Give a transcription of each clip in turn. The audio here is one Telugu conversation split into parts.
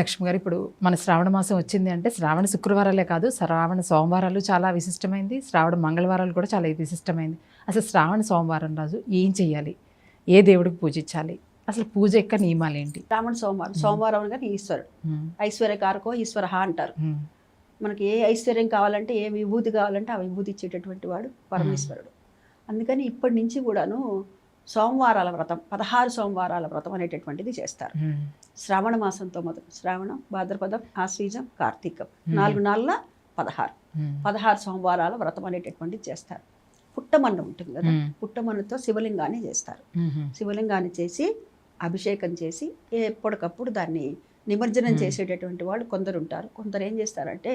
లక్ష్మి గారు ఇప్పుడు మన శ్రావణ మాసం వచ్చింది అంటే శ్రావణ శుక్రవారాలే కాదు శ్రావణ సోమవారాలు చాలా విశిష్టమైంది శ్రావణ మంగళవారాలు కూడా చాలా విశిష్టమైంది. అసలు శ్రావణ సోమవారం రోజు ఏం చేయాలి ఏ దేవుడికి పూజించాలి? అసలు పూజ యొక్క నియమాలు ఏంటి? రావణ సోమవారం సోమవారం అనగానే ఈశ్వరుడు. ఉమ్, ఐశ్వర్యకారకో ఈశ్వర అంటారు. మనకి ఏ ఐశ్వర్యం కావాలంటే ఏ విభూతి కావాలంటే ఆ విభూతి ఇచ్చేటటువంటి వాడు పరమేశ్వరుడు. అందుకని ఇప్పటి నుంచి కూడాను సోమవారాల వ్రతం పదహారు సోమవారాల వ్రతం అనేటటువంటిది చేస్తారు. శ్రావణ మాసంతో మొదలు శ్రావణం భాద్రపదం ఆశ్వీజం కార్తీకం నాలుగు నాలుగుల పదహారు. పదహారు సోమవారాల వ్రతం అనేటటువంటిది చేస్తారు. పుట్టమన్ను ఉంటుంది కదా పుట్టమన్నుతో శివలింగాన్ని చేస్తారు. శివలింగాన్ని చేసి అభిషేకం చేసి ఎప్పటికప్పుడు దాన్ని నిమజ్జనం. చేసేటటువంటి వాళ్ళు కొందరు ఉంటారు. కొందరు ఏం చేస్తారంటే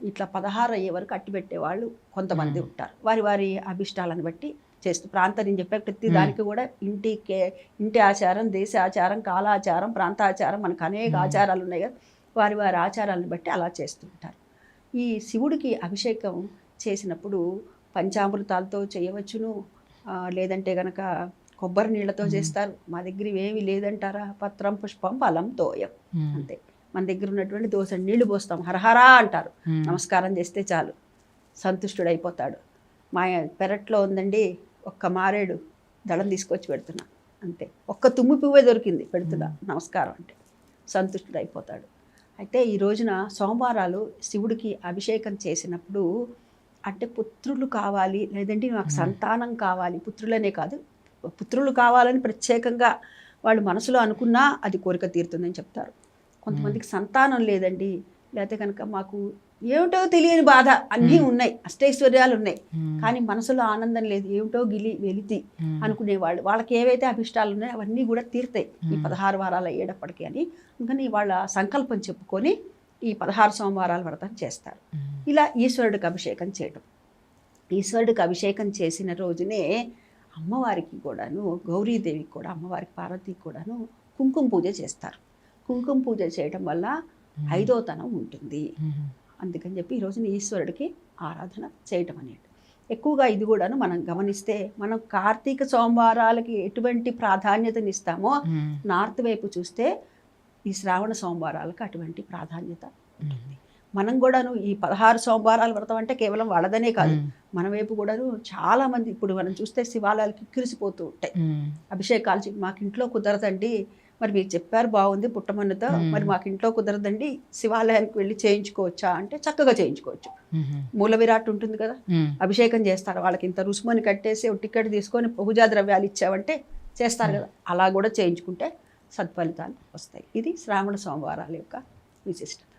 ఇట్లా పదహారు అయ్యే వరకు అట్టి పెట్టే వాళ్ళు కొంతమంది. ఉంటారు. వారి వారి అభిష్టాలను బట్టి చేస్తూ ప్రాంతం నేను చెప్పే ప్రతి. దానికి కూడా ఇంటి కే- ఇంటి ఆచారం దేశ ఆచారం కాలాచారం ప్రాంతాచారం మనకు అనేక. ఆచారాలు ఉన్నాయి కదా. వారి వారి ఆచారాలను బట్టి అలా చేస్తూ ఉంటారు. ఈ శివుడికి అభిషేకం చేసినప్పుడు పంచామృతాలతో చేయవచ్చును. లేదంటే గనక కొబ్బరి నీళ్ళతో. చేస్తారు. మా దగ్గర ఇవేమి లేదంటారా? పత్రం పుష్పం ఫలం తోయం. అంతే. మన దగ్గర ఉన్నటువంటి దోశ నీళ్ళు పోస్తాం. హరహరా అంటారు. నమస్కారం చేస్తే చాలు. సంతుష్టుడైపోతాడు. మా పెరట్లో ఉందండి. ఒక్క మారేడు దళం తీసుకొచ్చి పెడుతున్నా. అంతే. ఒక్క తుమ్మి పువ్వే దొరికింది పెడుతున్నా. నమస్కారం అంటే. సంతుష్టుడైపోతాడు అయితే ఈ రోజున సోమవారాలు శివుడికి అభిషేకం చేసినప్పుడు అంటే పుత్రులు కావాలి లేదంటే నాకు. సంతానం కావాలి. పుత్రులనే కాదు. పుత్రులు కావాలని ప్రత్యేకంగా వాళ్ళు మనసులో అనుకున్నా అది కోరిక తీరుతుందని చెప్తారు. కొంతమందికి సంతానం లేదండి. లేకపోతే కనుక మాకు ఏమిటో తెలియని బాధ అన్నీ. ఉన్నాయి అష్టైశ్వర్యాలు ఉన్నాయి. కానీ మనసులో ఆనందం లేదు. ఏమిటో గిలి వెలితి అనుకునేవాళ్ళు. వాళ్ళకి ఏవైతే అభిష్టాలు ఉన్నాయో అవన్నీ కూడా తీరుతాయి. ఈ. పదహారు వారాలు అయ్యేటప్పటికి అని. అందుకని వాళ్ళ సంకల్పం చెప్పుకొని ఈ పదహారు సోమవారాల వ్రతం చేస్తారు. ఇలా ఈశ్వరుడికి అభిషేకం చేయడం ఈశ్వరుడికి అభిషేకం చేసిన రోజునే అమ్మవారికి కూడాను గౌరీదేవికి కూడా అమ్మవారికి పార్వతికి కూడాను కుంకుమ పూజ చేస్తారు. కుంకుమ పూజ చేయడం వల్ల ఉమ్, ఐదో తనం ఉంటుంది. అందుకని చెప్పి ఈ రోజున ఈశ్వరుడికి ఆరాధన చేయటం అనేది. ఎక్కువగా ఇది కూడాను మనం గమనిస్తే మనం కార్తీక సోమవారాలకి ఎటువంటి ప్రాధాన్యతనిస్తామో నార్త్ వైపు చూస్తే ఈ శ్రావణ సోమవారాలకు అటువంటి ప్రాధాన్యత ఉమ్, మనం కూడాను ఈ పదహారు సోమవారాల వ్రతం అంటే కేవలం వాళ్ళదనే కాదు. మన వైపు కూడాను చాలా మంది ఇప్పుడు మనం చూస్తే శివాలయాలకి కిరిసిపోతూ ఉంటాయి. అభిషేకాలు మాకు ఇంట్లో కుదరదండి. మరి మీరు చెప్పారు బాగుంది పుట్టమన్నుతో. మరి మాకు ఇంట్లో కుదరదండి. శివాలయానికి వెళ్ళి చేయించుకోవచ్చా అంటే చక్కగా చేయించుకోవచ్చు. మూల విరాట్ ఉంటుంది కదా. అభిషేకం చేస్తారు. వాళ్ళకి ఇంత రుసుమని కట్టేసి టికెట్ తీసుకొని పూజా ద్రవ్యాలు ఇచ్చావంటే చేస్తారు కదా. అలా కూడా చేయించుకుంటే సత్ఫలితాలు వస్తాయి. ఇది శ్రావణ సోమవారాల యొక్క విశిష్టత.